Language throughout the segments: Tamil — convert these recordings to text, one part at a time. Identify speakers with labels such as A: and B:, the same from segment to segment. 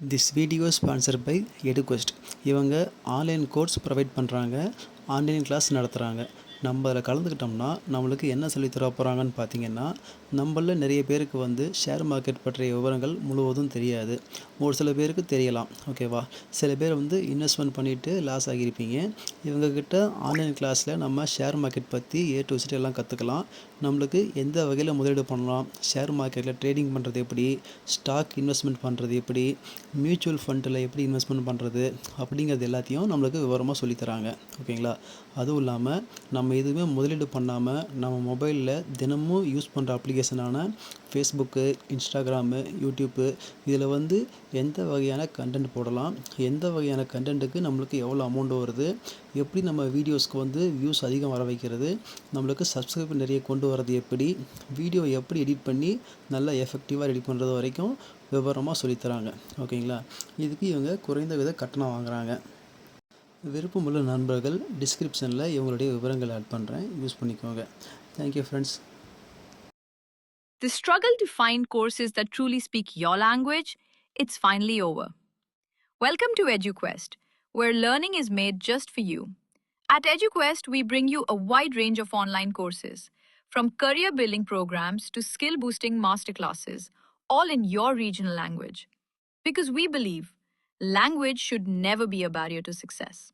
A: This video sponsor by Eduquest இவங்க ஆன்லைன் கோர்ஸ் ப்ரொவைட் பண்ணுறாங்க ஆன்லைன் கிளாஸ் நடத்துகிறாங்க நம்ம அதில் கலந்துக்கிட்டோம்னா நம்மளுக்கு என்ன சொல்லித் தர போகிறாங்கன்னு பார்த்தீங்கன்னா நம்மளில் நிறைய பேருக்கு வந்து ஷேர் மார்க்கெட் பற்றிய விவரங்கள் முழுவதும் தெரியாது. ஒரு சில பேருக்கு தெரியலாம் ஓகேவா சில பேர் வந்து இன்வெஸ்ட்மெண்ட் பண்ணிவிட்டு லாஸ் ஆகியிருப்பீங்க. இவங்கக்கிட்ட ஆன்லைன் கிளாஸில் நம்ம ஷேர் மார்க்கெட் பற்றி ஏ டு Z எல்லாம் கற்றுக்கலாம் நம்மளுக்கு எந்த வகையில் முதலீடு பண்ணலாம்? ஷேர் மார்க்கெட்டில் ட்ரேடிங் பண்ணுறது எப்படி? ஸ்டாக் இன்வெஸ்ட்மெண்ட் பண்ணுறது எப்படி? மியூச்சுவல் ஃபண்டில் எப்படி இன்வெஸ்ட்மெண்ட் பண்ணுறது அப்படிங்கிறது எல்லாத்தையும் நம்மளுக்கு விவரமாக சொல்லித்தராங்க ஓகேங்களா அதுவும் இல்லாமல் நம்ம நம்ம எதுவுமே முதலீடு பண்ணாமல் நம்ம மொபைலில் தினமும் யூஸ் பண்ணுற அப்ளிகேஷனான ஃபேஸ்புக்கு இன்ஸ்டாகிராமு யூடியூப்பு இதில் வந்து எந்த வகையான கண்டென்ட் போடலாம் எந்த வகையான கண்டென்ட்டுக்கு நம்மளுக்கு எவ்வளோ அமௌண்ட் வருது எப்படி நம்ம வீடியோஸ்க்கு வந்து வியூஸ் அதிகம் வர வைக்கிறது நம்மளுக்கு சப்ஸ்கிரைப் நிறைய கொண்டு வரது எப்படி வீடியோ எப்படி எடிட் பண்ணி நல்லா எஃபெக்டிவாக எடிட் பண்ணுறது வரைக்கும் விவரமாக சொல்லித் தராங்க. ஓகேங்களா இதுக்கு இவங்க குறைந்த வித கட்டணம் வாங்குகிறாங்க விருப்பமுள்ள நண்பர்கள் டிஸ்கிரிப்ஷனில் இவங்களுடைய விவரங்களை ஆட் பண்ணுறேன் யூஸ் பண்ணிக்கோங்க thank you friends
B: The struggle to find courses that truly speak your language, it's finally over. Welcome to EduQuest, where learning is made just for you. At EduQuest, we bring you a wide range of online courses, from career building programs to skill boosting masterclasses, all in your regional language. Because we believe language should never be a barrier to success.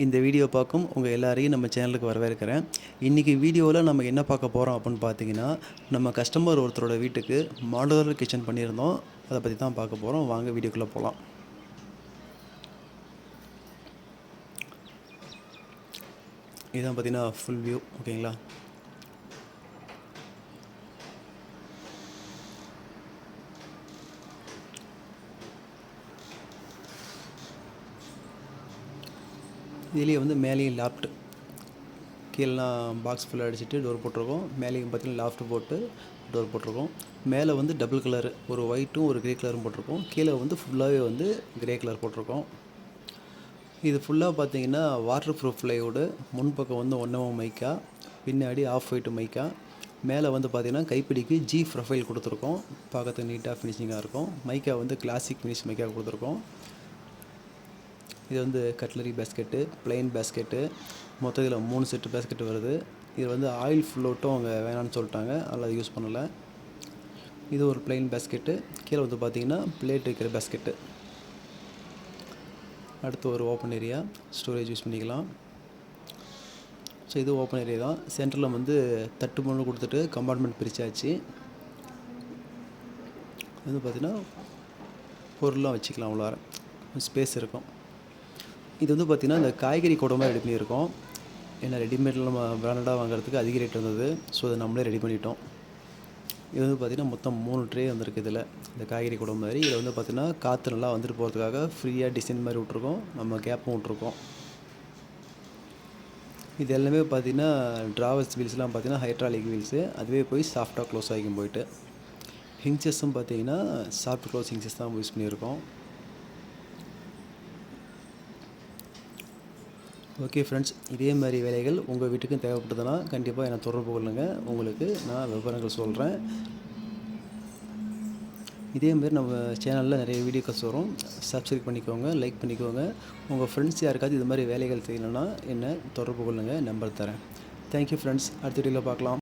A: இந்த வீடியோ பார்க்கும் உங்கள் எல்லாரையும் நம்ம சேனலுக்கு வரவேற்கிறேன். இன்றைக்கி வீடியோவில் நம்ம என்ன பார்க்க போகிறோம் அப்படின்னு பார்த்தீங்கன்னா நம்ம கஸ்டமர் ஒருத்தரோட வீட்டுக்கு மாடுலர் கிச்சன் பண்ணியிருந்தோம். அதை பற்றி தான் பார்க்க போகிறோம் வாங்க வீடியோக்குள்ளே போகலாம் இதுதான் பார்த்தீங்கன்னா ஃபுல் வியூ ஓகேங்களா இதுலேயே வந்து மேலேயும் லாஃப்ட் கீழெலாம் பாக்ஸ் ஃபுல்லாக அடிச்சுட்டு டோர் போட்டிருக்கோம். மேலேயும் பார்த்தீங்கன்னா லாஃப்ட் போட்டு டோர் போட்டிருக்கோம். மேலே வந்து டபுள் கலர் ஒரு ஒயிட்டும் ஒரு க்ரே கலரும் போட்டிருக்கோம். கீழே வந்து ஃபுல்லாகவே வந்து க்ரே கலர் போட்டிருக்கோம். இது ஃபுல்லாக பார்த்தீங்கன்னா வாட்டர் ப்ரூஃப் ப்ளைவுடு முன்பக்கம் வந்து ஒன்றவன் மைக்கா பின்னாடி ஆஃப் ஒயிட்டு மைக்கா. மேலே வந்து பார்த்தீங்கன்னா கைப்பிடிக்கு ஜி ப்ரொஃபைல் கொடுத்துருக்கோம். பார்க்கறதுக்கு நீட்டாக ஃபினிஷிங்காக இருக்கும். மைக்கா வந்து கிளாசிக் ஃபினிஷ் மைக்கா கொடுத்துருக்கோம். இது வந்து கட்லரி பேஸ்கெட்டு பிளெயின் பேஸ்கெட்டு. மொத்தத்தில் மூணு செட்டு பேஸ்கெட்டு வருது. இது வந்து ஆயில் ஃபுல்லோட்டும் அவங்க வேணான்னு சொல்லிட்டாங்க. அதில் அது யூஸ் பண்ணலை. இது ஒரு பிளெயின் பேஸ்கெட்டு கீழே வந்து பார்த்தீங்கன்னா பிளேட் வைக்கிற பேஸ்கெட்டு அடுத்து ஒரு ஓப்பன் ஏரியா ஸ்டோரேஜ் யூஸ் பண்ணிக்கலாம். ஸோ இது ஓப்பன் ஏரியா தான். சென்டரில் வந்து தட்டு பொண்ணு கொடுத்துட்டு கம்பார்ட்மெண்ட் பிரித்தாச்சு இது வந்து பார்த்திங்கன்னா பொருள்லாம் வச்சுக்கலாம் உள்ளார. ஸ்பேஸ் இருக்கும். இது வந்து பார்த்திங்கன்னா இந்த காய்கறி குடமாக ரெடி பண்ணியிருக்கோம். ஏன்னா ரெடிமேடில் நம்ம பிராண்டடாக வாங்குறதுக்கு அதிக ரேட் இருந்தது. ஸோ அதை நம்மளே ரெடி பண்ணிட்டோம். இது வந்து பார்த்திங்கன்னா மொத்தம் மூணு ட்ரே வந்திருக்கு இதில். இந்த காய்கறி குடம் மாதிரி. இதில் வந்து பார்த்திங்கன்னா காற்று நல்லா வந்துட்டு போகிறதுக்காக ஃப்ரீயாக டிசைன் மாதிரி விட்ருக்கோம் நம்ம கேப்பும் விட்ருக்கோம் இது எல்லாமே பார்த்திங்கன்னா ட்ராவல்ஸ் வீல்ஸ்லாம் பார்த்திங்கன்னா ஹைட்ராலிக் வீல்ஸு அதுவே போய் சாஃப்டாக க்ளோஸ் ஆகிக்கும் போயிட்டு. ஹிங்சஸும் பார்த்திங்கன்னா சாஃப்ட் க்ளோஸ் ஹிங்சஸ் தான் யூஸ் பண்ணியிருக்கோம். ஓகே ஃப்ரெண்ட்ஸ் இதே மாதிரி வேலைகள் உங்கள் வீட்டுக்கும் தேவைப்படுதுன்னா கண்டிப்பாக என்னை தொடர்பு கொள்ளுங்கள் உங்களுக்கு நான் விவரங்கள் சொல்கிறேன் இதே மாதிரி நம்ம சேனலில் நிறைய வீடியோக்கள் வரும். சப்ஸ்கிரைப் பண்ணிக்கோங்க லைக் பண்ணிக்கோங்க. உங்கள் ஃப்ரெண்ட்ஸ் யாருக்காவது இது மாதிரி வேலைகள் செய்யணும்னா என்னை தொடர்பு கொள்ளுங்கள் நம்பர் தரேன். தேங்க்யூ ஃப்ரெண்ட்ஸ் அடுத்த வீடியோவில் பார்க்கலாம்.